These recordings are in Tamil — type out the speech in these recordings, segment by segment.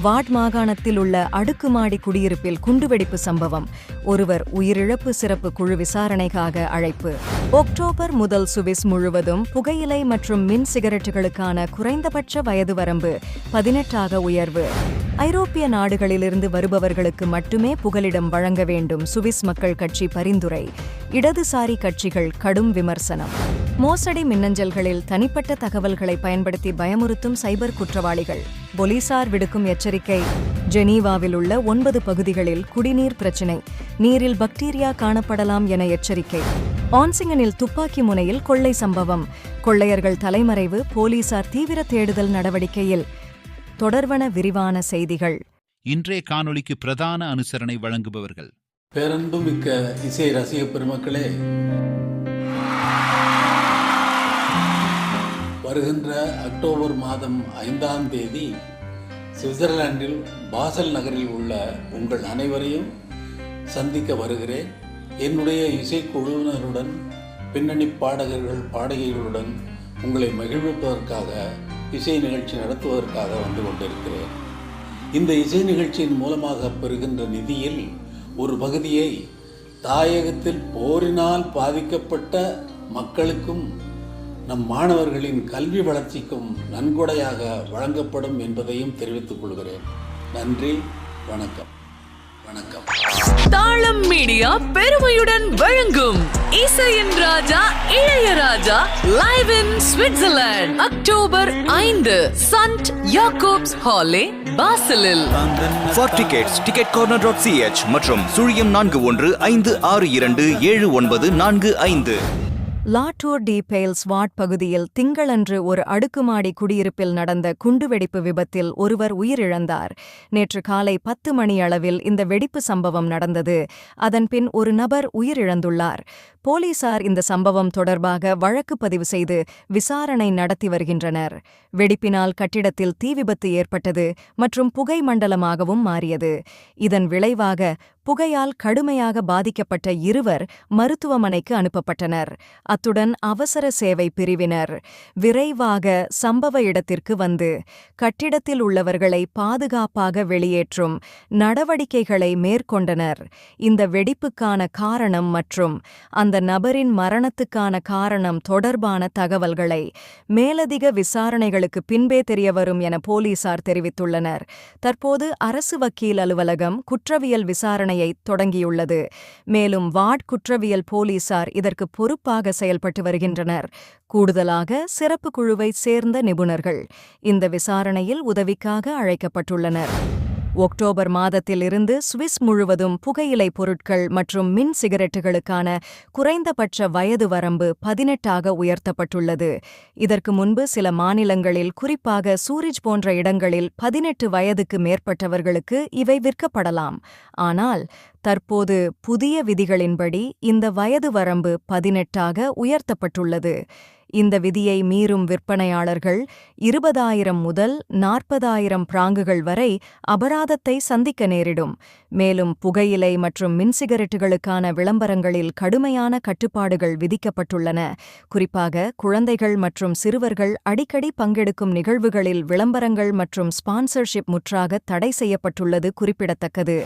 வாட் மாகாணத்தில் உள்ள அடுக்குமாடி குடியிருப்பில் குண்டுவெடிப்பு சம்பவம். ஒருவர் உயிரிழப்பு சிறப்பு குழு விசாரணைக்காக அழைப்பு. ஒக்டோபர் முதல் சுவிஸ் முழுவதும் புகையிலை மற்றும் மின் சிகரெட்டுகளுக்கான குறைந்தபட்ச வயது வரம்பு பதினெட்டாக உயர்வு. ஐரோப்பிய நாடுகளிலிருந்து வருபவர்களுக்கு மட்டுமே புகலிடம் வழங்க வேண்டும் சுவிஸ் மக்கள் கட்சி பரிந்துரை. இடதுசாரி கட்சிகள் கடும் விமர்சனம். மோசடி மின்னஞ்சல்களில் தனிப்பட்ட தகவல்களை பயன்படுத்தி பயமுறுத்தும் சைபர் குற்றவாளிகள். போலீசார் விடுக்கும் எச்சரிக்கை. ஜெனீவாவில் உள்ள ஒன்பது பகுதிகளில் குடிநீர் பிரச்சினை. நீரில் பக்டீரியா காணப்படலாம் என எச்சரிக்கை. ஆன்சிங்கனில் துப்பாக்கி முனையில் கொள்ளை சம்பவம். கொள்ளையர்கள் தலைமறைவு போலீசார் தீவிர தேடுதல் நடவடிக்கையில். தொடர்வன விரிவான செய்திகள். இன்றைய காணொளிக்கு பிரதான அனுசரணை வழங்குபவர்கள். பேரன்புமிக்க இசை ரசிக பெருமக்களே வருகின்ற அக்டோபர் மாதம் ஐந்தாம் தேதி சுவிட்சர்லாந்தில் பாசல் நகரில் உள்ள உங்கள் அனைவரையும் சந்திக்க வருகிறேன். என்னுடைய இசைக்குழுவினருடன் பின்னணி பாடகர்கள் பாடகிகளுடன் உங்களை மகிழ்விப்பதற்காக இசை நிகழ்ச்சி நடத்துவதற்காக வந்து கொண்டிருக்கிறேன். இந்த இசை நிகழ்ச்சியின் மூலமாக பெறுகின்ற நிதியில் ஒரு பகுதியை தாயகத்தில் போரினால் பாதிக்கப்பட்ட மக்களுக்கும் நம் மாணவர்களின் கல்வி வளர்ச்சிக்கும் நன்கொடையாக வழங்கப்படும் என்பதையும் தெரிவித்துக் கொள்கிறேன். நன்றி வணக்கம். வணக்கம். தாளம் மீடியா பெருமையுடன் வழங்கும் இசையின் ராஜா Ilaiyaraaja live in Switzerland October ஐந்து Sankt Jakobs Halle பாசலில். For tickets, ticketcorner.ch மற்றும் சுழியம் நான்கு ஒன்று ஐந்து ஆறு இரண்டு ஏழு ஒன்பது நான்கு ஐந்து. லாட்டூர் டி பேல்ஸ் வாட் பகுதியில் திங்களன்று ஒரு அடுக்குமாடி குடியிருப்பில் நடந்த குண்டுவெடிப்பு விபத்தில் ஒருவர் உயிரிழந்தார். நேற்று காலை பத்து மணி அளவில் இந்த வெடிப்பு சம்பவம் நடந்தது. அதன்பின் ஒரு நபர் உயிரிழந்துள்ளார். போலீசார் இந்த சம்பவம் தொடர்பாக வழக்கு பதிவு செய்து விசாரணை நடத்தி வருகின்றனர். வெடிப்பினால் கட்டிடத்தில் தீ விபத்து ஏற்பட்டது மற்றும் புகை மண்டலமாகவும் மாறியது. இதன் விளைவாக புகையால் கடுமையாக பாதிக்கப்பட்ட இருவர் மருத்துவமனைக்கு அனுப்பப்பட்டனர். அத்துடன் அவசர சேவை பிரிவினர். விரைவாக சம்பவ இடத்திற்கு வந்து கட்டிடத்தில் உள்ளவர்களை பாதுகாப்பாக வெளியேற்றும் நடவடிக்கைகளை மேற்கொண்டனர். இந்த வெடிப்புக்கான காரணம் மற்றும் அந்த நபரின் மரணத்துக்கான காரணம் தொடர்பான தகவல்களை மேலதிக விசாரணைகளுக்கு பின்பே தெரியவரும் என போலீசார் தெரிவித்துள்ளனர். தற்போது அரசு வக்கீல் அலுவலகம் குற்றவியல் விசாரணையை தொடங்கியுள்ளது. மேலும் வார்ட் குற்றவியல் போலீசார் இதற்கு பொறுப்பாக செயல்பட்டு வருகின்றனர். கூடுதலாக சிறப்பு குழுவை சேர்ந்த நிபுணர்கள் இந்த விசாரணையில் உதவிக்காக அழைக்கப்பட்டுள்ளனர். ஒக்டோபர் மாதத்தில் இருந்து சுவிஸ் முழுவதும் புகையிலை பொருட்கள் மற்றும் மின் சிகரெட்டுகளுக்கான குறைந்தபட்ச வயது வரம்பு பதினெட்டாக உயர்த்தப்பட்டுள்ளது. இதற்கு முன்பு சில மாநிலங்களில் குறிப்பாக சூரிஜ் போன்ற இடங்களில் பதினெட்டு வயதுக்கு மேற்பட்டவர்களுக்கு இவை விற்கப்படலாம். ஆனால் தற்போது புதிய விதிகளின்படி இந்த வயது வரம்பு பதினெட்டாக உயர்த்தப்பட்டுள்ளது. இந்த விதியை மீறும் விற்பனையாளர்கள் இருபதாயிரம் முதல் நாற்பதாயிரம் பிராங்குகள் வரை அபராதத்தை சந்திக்க நேரிடும். மேலும் புகையிலை மற்றும் மின்சிகரெட்டுகளுக்கான விளம்பரங்களில் கடுமையான கட்டுப்பாடுகள் விதிக்கப்பட்டுள்ளன. குறிப்பாக குழந்தைகள் மற்றும் சிறுவர்கள் அடிக்கடி பங்கெடுக்கும் நிகழ்வுகளில் விளம்பரங்கள் மற்றும் ஸ்பான்சர்ஷிப் முற்றாக தடை செய்யப்பட்டுள்ளது குறிப்பிடத்தக்கது.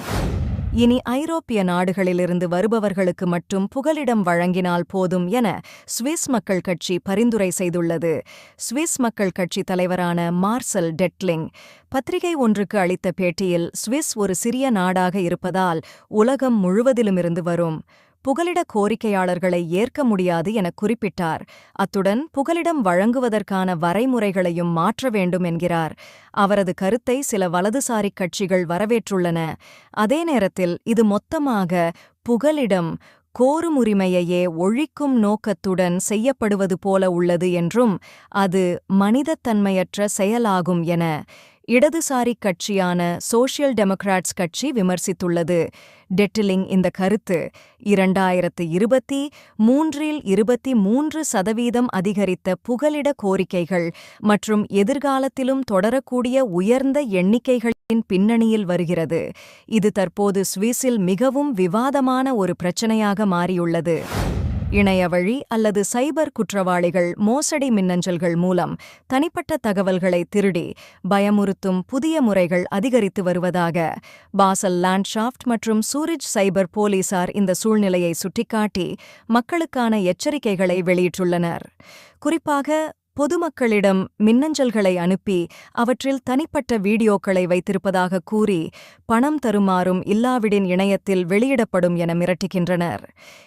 இனி ஐரோப்பிய நாடுகளிலிருந்து வருபவர்களுக்கு மட்டும் புகலிடம் வழங்கினால் போதும் என சுவிஸ் மக்கள் கட்சி பரிந்துரை செய்துள்ளது. சுவிஸ் மக்கள் கட்சி தலைவரான மார்சல் டெட்லிங் பத்திரிகை ஒன்றுக்கு அளித்த பேட்டியில் சுவிஸ் ஒரு சிறிய நாடாக இருப்பதால் உலகம் முழுவதிலுமிருந்து வரும். புகலிட கோரிக்கையாளர்களை ஏற்க முடியாது என குறிப்பிட்டார். அத்துடன் புகலிடம் வழங்குவதற்கான வரைமுறைகளையும் மாற்ற வேண்டும் என்கிறார். அவரது கருத்தை சில வலதுசாரி கட்சிகள் வரவேற்றுள்ளன. அதே நேரத்தில் இது மொத்தமாக புகலிடம் கோரும் உரிமையையே ஒழிக்கும் நோக்கத்துடன் செய்யப்படுவது போல உள்ளது என்றும் அது மனிதத்தன்மையற்ற செயலாகும் என இடதுசாரி கட்சியான சோஷியல் டெமோக்ராட்ஸ் கட்சி விமர்சித்துள்ளது. டெட்டிலிங் இந்த கருத்து இரண்டாயிரத்து இருபத்தி மூன்றில் இருபத்தி மூன்று சதவீதம் அதிகரித்த புகலிட கோரிக்கைகள் மற்றும் எதிர்காலத்திலும் தொடரக்கூடிய உயர்ந்த எண்ணிக்கைகளின் பின்னணியில் வருகிறது. இது தற்போது சுவிஸில் மிகவும் விவாதமான ஒரு பிரச்சனையாக மாறியுள்ளது. இணையவழி அல்லது சைபர் குற்றவாளிகள் மோசடி மின்னஞ்சல்கள் மூலம் தனிப்பட்ட தகவல்களை திருடி பயமுறுத்தும் புதிய முறைகள் அதிகரித்து வருவதாக பாசல் லேண்ட்ஷாஃப்ட் மற்றும் சூரிஜ் சைபர் போலீசார் இந்த சூழ்நிலையை சுட்டிக்காட்டி மக்களுக்கான எச்சரிக்கைகளை வெளியிட்டுள்ளனர். குறிப்பாக பொதுமக்களிடம் மின்னஞ்சல்களை அனுப்பி அவற்றில் தனிப்பட்ட வீடியோக்களை வைத்திருப்பதாக கூறி பணம் தருமாறும் இல்லாவிடின் இணையத்தில் வெளியிடப்படும் என மிரட்டுகின்றனர்.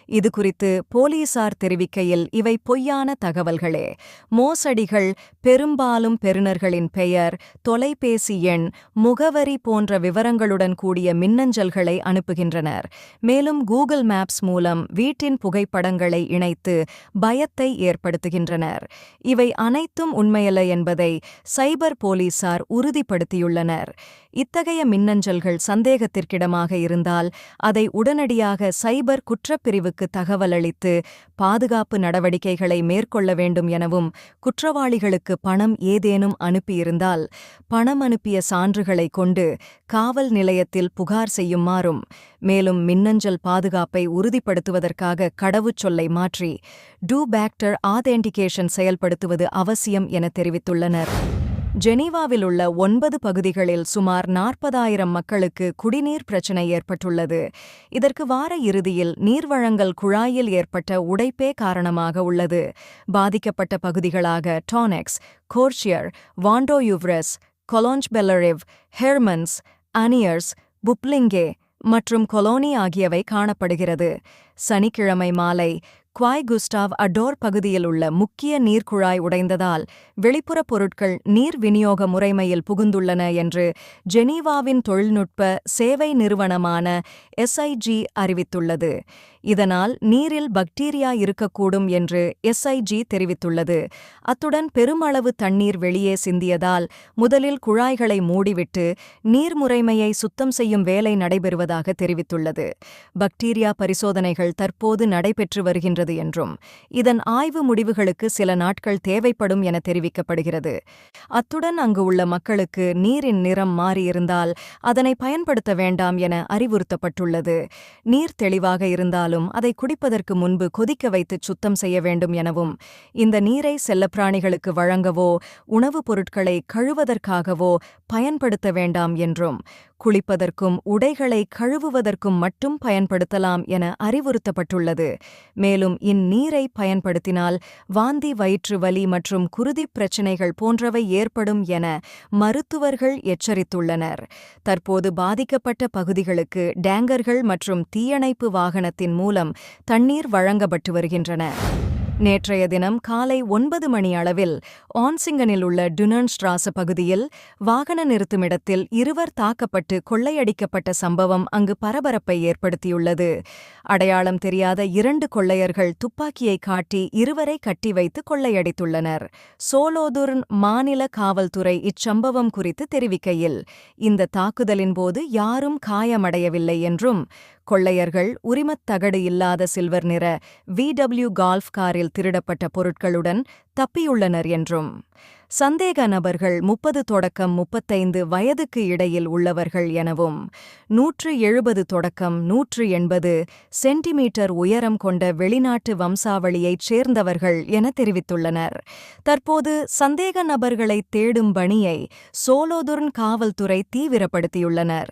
இதுகுறித்து போலீசார் தெரிவிக்கையில் இவை பொய்யான தகவல்களே. மோசடிகள் பெரும்பாலும் பெறுநர்களின் பெயர் தொலைபேசி எண் முகவரி போன்ற விவரங்களுடன் கூடிய மின்னஞ்சல்களை அனுப்புகின்றனர். மேலும் கூகுள் மேப்ஸ் மூலம் வீட்டின் புகைப்படங்களை இணைத்து பயத்தை ஏற்படுத்துகின்றனர். இவை அனைத்தும் உண்மையல்ல என்பதை சைபர் போலீசார் உறுதிப்படுத்தியுள்ளனர். இத்தகைய மின்னஞ்சல்கள் சந்தேகத்திற்கிடமாக இருந்தால் அதை உடனடியாக சைபர் குற்றப்பிரிவுக்கு தகவல் அளித்து பாதுகாப்பு நடவடிக்கைகளை மேற்கொள்ள வேண்டும் எனவும் குற்றவாளிகளுக்கு பணம் ஏதேனும் அனுப்பியிருந்தால் பணம் அனுப்பிய சான்றுகளை கொண்டு காவல் நிலையத்தில் புகார் செய்யுமாறும் மேலும் மின்னஞ்சல் பாதுகாப்பை உறுதிப்படுத்துவதற்காக கடவுச்சொல்லை மாற்றி டூ பேக்டர் ஆதென்டிகேஷன் செயல்படுத்துவது அவசியம் என தெரிவித்துள்ளனர். ஜெனீவாவில் உள்ள ஒன்பது பகுதிகளில் சுமார் நாற்பதாயிரம் மக்களுக்கு குடிநீர் பிரச்சினை ஏற்பட்டுள்ளது. இதற்கு வார இறுதியில் நீர்வழங்கல் குழாயில் ஏற்பட்ட உடைப்பே காரணமாக உள்ளது. பாதிக்கப்பட்ட பகுதிகளாக டானெக்ஸ் கோர்ஷியர் வாண்டோயுவ்ரஸ் கொலோஞ்ச் பெல்லரிவ் ஹெர்மன்ஸ் அனியர்ஸ் புப்லிங்கே மற்றும் கொலோனி ஆகியவை காணப்படுகிறது. சனிக்கிழமை மாலை குவாய் குஸ்டாவ் அடோர் பகுதியில் உள்ள முக்கிய நீர்க்குழாய் உடைந்ததால் வெளிப்புற பொருட்கள் நீர் விநியோக முறைமையில் புகுந்துள்ளன என்று ஜெனீவாவின் தொழில்நுட்ப சேவை நிறுவனமான எஸ்ஐஜி அறிவித்துள்ளது. இதனால் நீரில் பக்டீரியா இருக்கக்கூடும் என்று எஸ்ஐஜி தெரிவித்துள்ளது. அத்துடன் பெருமளவு தண்ணீர் வெளியே சிந்தியதால் முதலில் குழாய்களை மூடிவிட்டு நீர் முறைமையை சுத்தம் செய்யும் வேலை நடைபெறுவதாக தெரிவித்துள்ளது. பக்டீரியா பரிசோதனைகள் தற்போது நடைபெற்று வருகின்றது என்றும் இதன் ஆய்வு முடிவுகளுக்கு சில நாட்கள் தேவைப்படும் என தெரிவிக்கப்படுகிறது. அத்துடன் அங்கு உள்ள மக்களுக்கு நீரின் நிறம் மாறியிருந்தால் அதனை பயன்படுத்த வேண்டாம் என அறிவுறுத்தப்பட்டுள்ளது. நீர் தெளிவாக இருந்தால் இருந்தாலும் அதை குடிப்பதற்கு முன்பு கொதிக்க வைத்து சுத்தம் செய்ய வேண்டும் எனவும் இந்த நீரை செல்லப்பிராணிகளுக்கு வழங்கவோ உணவுப் பொருட்களை கழுவதற்காகவோ பயன்படுத்த வேண்டாம் என்றும் குளிப்பதற்கும் உடைகளை கழுவுவதற்கும் மட்டும் பயன்படுத்தலாம் என அறிவுறுத்தப்பட்டுள்ளது. மேலும் இந்நீரை பயன்படுத்தினால் வாந்தி வயிற்று வலி மற்றும் குருதிப் பிரச்சினைகள் போன்றவை ஏற்படும் என மருத்துவர்கள் எச்சரித்துள்ளனர். தற்போது பாதிக்கப்பட்ட பகுதிகளுக்கு டேங்கர்கள் மற்றும் தீயணைப்பு வாகனத்தின் மூலம் தண்ணீர் வழங்கப்பட்டு வருகின்றன. நேற்றைய தினம் காலை ஒன்பது மணி அளவில் ஆன்சிங்கனில் உள்ள டுனர்ன் ஸ்ட்ராச பகுதியில் வாகன நிறுத்துமிடத்தில் இருவர் தாக்கப்பட்டு கொள்ளையடிக்கப்பட்ட சம்பவம் அங்கு பரபரப்பை ஏற்படுத்தியுள்ளது. அடையாளம் தெரியாத இரண்டு கொள்ளையர்கள் துப்பாக்கியை காட்டி இருவரை கட்டி வைத்து கொள்ளையடித்துள்ளனர். சோலோதுர்ன் மாநில காவல்துறை இச்சம்பவம் குறித்து தெரிவிக்கையில் இந்த தாக்குதலின் போது யாரும் காயமடையவில்லை என்றும் கொள்ளையர்கள் உரிமத் தகடு இல்லாத சில்வர் நிற விடபிள்யூ கால்ஃப் காரில் திருடப்பட்ட பொருட்களுடன் தப்பியுள்ளனர் என்றும். சந்தேக நபர்கள் முப்பது தொடக்கம் முப்பத்தைந்து வயதுக்கு இடையில் உள்ளவர்கள் எனவும் நூற்று எழுபது தொடக்கம் நூற்று எண்பது சென்டிமீட்டர் உயரம் கொண்ட வெளிநாட்டு வம்சாவளியைச் சேர்ந்தவர்கள் என தெரிவித்துள்ளனர். தற்போது சந்தேக நபர்களை தேடும் பணியை சோலோதுர்ன் காவல்துறை தீவிரப்படுத்தியுள்ளனர்.